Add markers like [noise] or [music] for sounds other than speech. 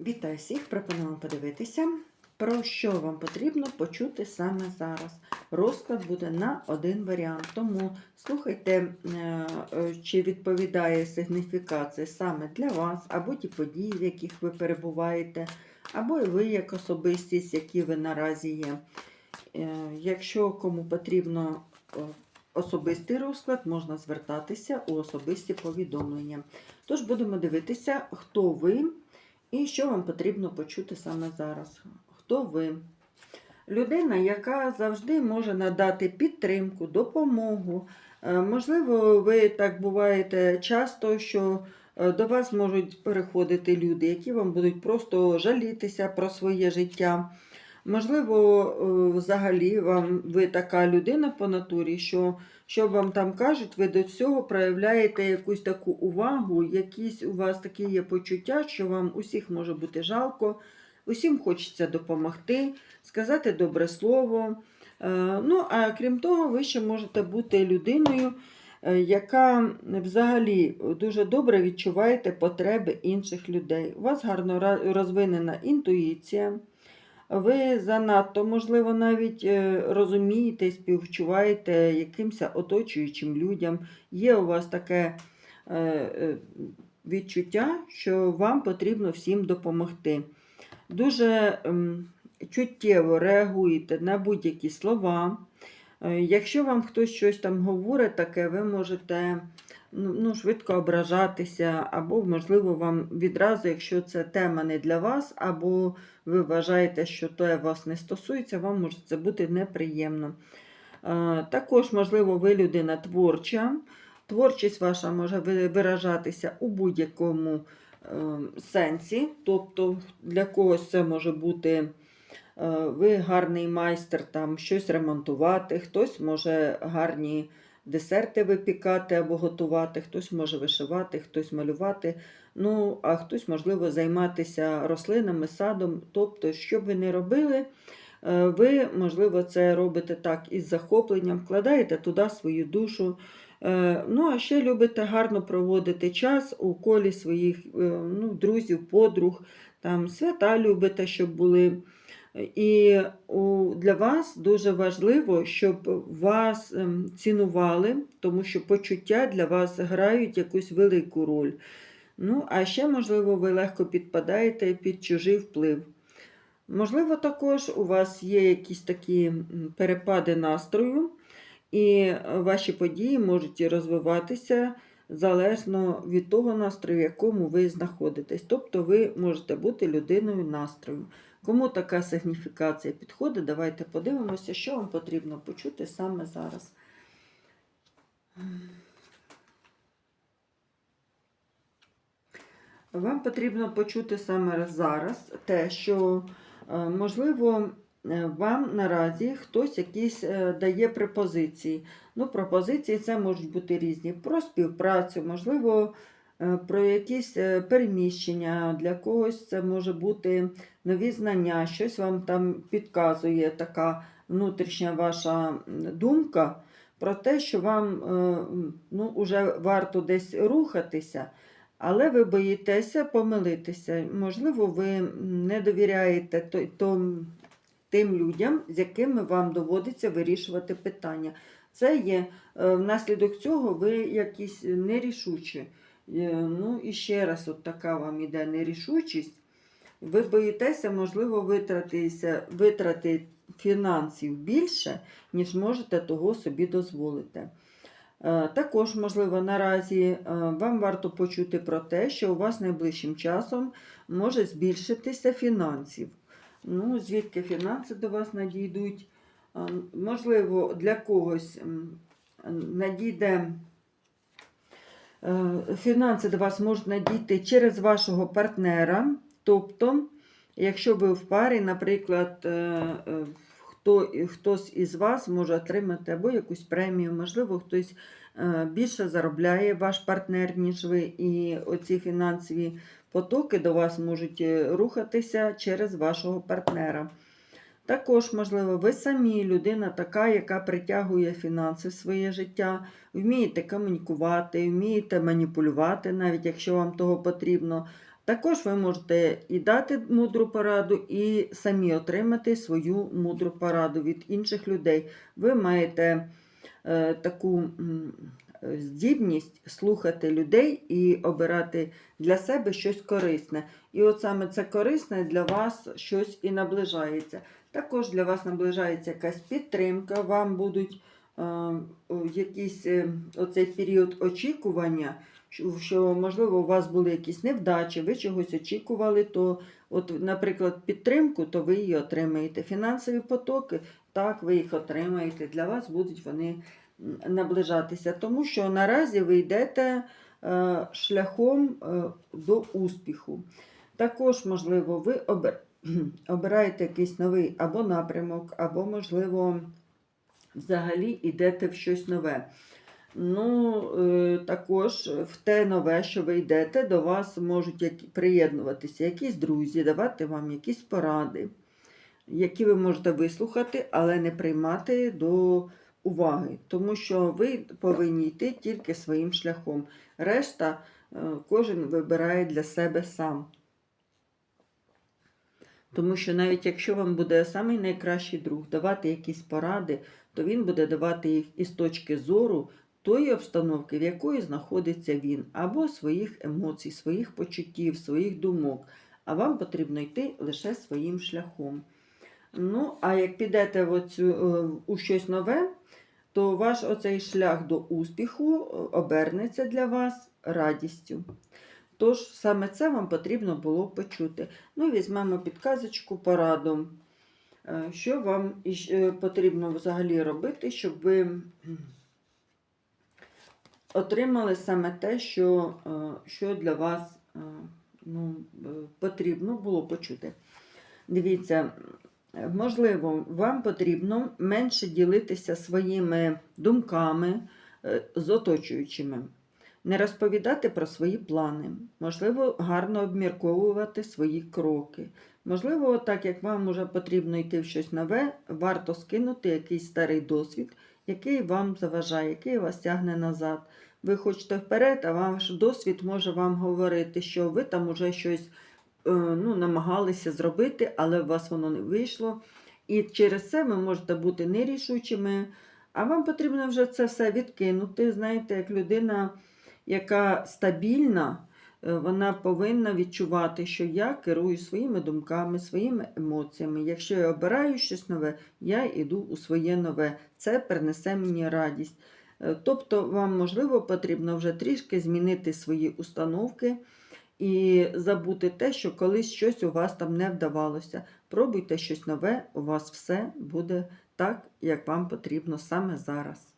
Вітаю всіх! Пропоную подивитися, про що вам потрібно почути саме зараз. Розклад буде на один варіант. Тому слухайте, е, е, чи відповідає сигніфікація саме для вас, або ті події, в яких ви перебуваєте, або і ви як особистість, які ви наразі є. Е, Якщо кому потрібно особистий розклад, можна звертатися у особисті повідомлення. Тож будемо дивитися, хто ви. І що вам потрібно почути саме зараз? Хто ви? Людина, яка завжди може надати підтримку, допомогу. Е, Можливо, ви так буваєте часто, що е, до вас можуть переходити люди, які вам будуть просто жалітися про своє життя. Можливо, е, взагалі вам ви така людина по натурі, що що вам там кажуть, ви до цього проявляєте якусь таку увагу, якісь у вас такі є почуття, що вам усіх може бути жалко, усім хочеться допомогти, сказати добре слово. Е, Ну, а крім того, ви ще можете бути людиною, е, яка взагалі дуже добре відчуваєте потреби інших людей. У вас гарно розвинена інтуїція. Ви занадто, можливо, навіть е, розумієте, співчуваєте якимось оточуючим людям. Є у вас таке е, е, відчуття, що вам потрібно всім допомогти. Дуже чуттєво реагуєте на будь-які слова. Якщо вам хтось щось там говорить, таке, ви можете ну, ну, швидко ображатися, або, можливо, вам відразу, якщо це тема не для вас, або ви вважаєте, що то вас не стосується, вам може це бути неприємно. Також, можливо, ви людина творча. Творчість ваша може виражатися у будь-якому е, сенсі. Тобто для когось це може бути е, ви гарний майстер там щось ремонтувати, хтось може гарні десерти випікати або готувати, хтось може вишивати, хтось малювати. Ну, а хтось, можливо, займатися рослинами, садом. Тобто, що б ви не робили, е, ви, можливо, це робите так із захопленням, вкладаєте туди свою душу. Е, Ну, а ще любите гарно проводити час у колі своїх е, ну, друзів, подруг, там свята любите, щоб були. І для вас дуже важливо, щоб вас ем, цінували, тому що почуття для вас грають якусь велику роль. Ну, а ще, можливо, ви легко підпадаєте під чужий вплив. Можливо, також у вас є якісь такі перепади настрою, і ваші події можуть розвиватися залежно від того настрою, в якому ви знаходитесь. Тобто ви можете бути людиною настрою. Кому така сигніфікація підходить, давайте подивимося, що вам потрібно почути саме зараз. Вам потрібно почути саме зараз те, що, е, можливо, е, вам наразі хтось якісь е, дає пропозиції. Ну, пропозиції це можуть бути різні. Про співпрацю, можливо, про якісь переміщення. Для когось це може бути нові знання, щось вам там підказує така внутрішня ваша думка про те, що вам е, ну, вже варто десь рухатися. Але ви боїтеся помилитися. Можливо, ви не довіряєте тим людям, з якими вам доводиться вирішувати питання. Це є е, внаслідок цього ви якісь нерішучі. Е, Ну і ще раз, от така вам іде нерішучість. Ви боїтеся, можливо, витрати фінансів більше, ніж можете того собі дозволити. Е, Також, можливо, наразі е, вам варто почути про те, що у вас найближчим часом може збільшитися фінансів. Ну, звідки фінанси до вас надійдуть? Е, Можливо, для когось надійде фінанси до вас можуть надійти через вашого партнера. Тобто, якщо ви в парі, наприклад, е, е, хто, хтось із вас може отримати або якусь премію, можливо, хтось е, більше заробляє ваш партнер, ніж ви, і оці фінансові потоки до вас можуть рухатися через вашого партнера. Також, можливо, ви самі людина така, яка притягує фінанси в своє життя, вмієте комунікувати, вмієте маніпулювати, навіть якщо вам того потрібно. Також ви можете і дати мудру пораду, і самі отримати свою мудру пораду від інших людей. Ви маєте е, таку здібність слухати людей і обирати для себе щось корисне. І от саме це корисне для вас щось і наближається. Також для вас наближається якась підтримка, вам будуть е, якийсь е, оцей період очікування, що, можливо у вас були якісь невдачі, ви чогось очікували, то, от, наприклад, підтримку, то ви її отримаєте. Фінансові потоки, так, ви їх отримаєте. Для вас будуть вони наближатися, тому що наразі ви йдете е, шляхом е, до успіху. Також, можливо, ви [clears throat] обираєте якийсь новий або напрямок, або, можливо, взагалі йдете в щось нове. Ну, е, також в те нове, що ви йдете, до вас можуть приєднуватися якісь друзі, давати вам якісь поради, які ви можете вислухати, але не приймати до уваги, тому що ви повинні йти тільки своїм шляхом. Решта е, кожен вибирає для себе сам. Тому що навіть якщо вам буде самий найкращий друг давати якісь поради, то він буде давати їх із точки зору тої обстановки, в якої знаходиться він, або своїх емоцій, своїх почуттів, своїх думок. А вам потрібно йти лише своїм шляхом. Ну, а як підете в оцю, е, у щось нове, то ваш оцей шлях до успіху е, обернеться для вас радістю. Тож саме це вам потрібно було почути. Ну, візьмемо підказочку пораду. Е, Що вам потрібно взагалі робити, щоб ви отримали саме те, що, е, що для вас е, ну, е, потрібно було почути. Дивіться, можливо, вам потрібно менше ділитися своїми думками з оточуючими. Не розповідати про свої плани, можливо, гарно обмірковувати свої кроки. Можливо, так як вам вже потрібно йти в щось нове, варто скинути якийсь старий досвід, який вам заважає, який вас тягне назад. Ви хочете вперед, а ваш досвід може вам говорити, що ви там уже щось е, ну, намагалися зробити, але у вас воно не вийшло. І через це ви можете бути нерішучими, а вам потрібно вже це все відкинути. Знаєте, як людина яка стабільна, вона повинна відчувати, що я керую своїми думками, своїми емоціями. Якщо я обираю щось нове, я йду у своє нове. Це принесе мені радість. Е, Тобто, вам, можливо, потрібно вже трішки змінити свої установки і забути те, що колись щось у вас там не вдавалося. Пробуйте щось нове, у вас все буде так, як вам потрібно саме зараз.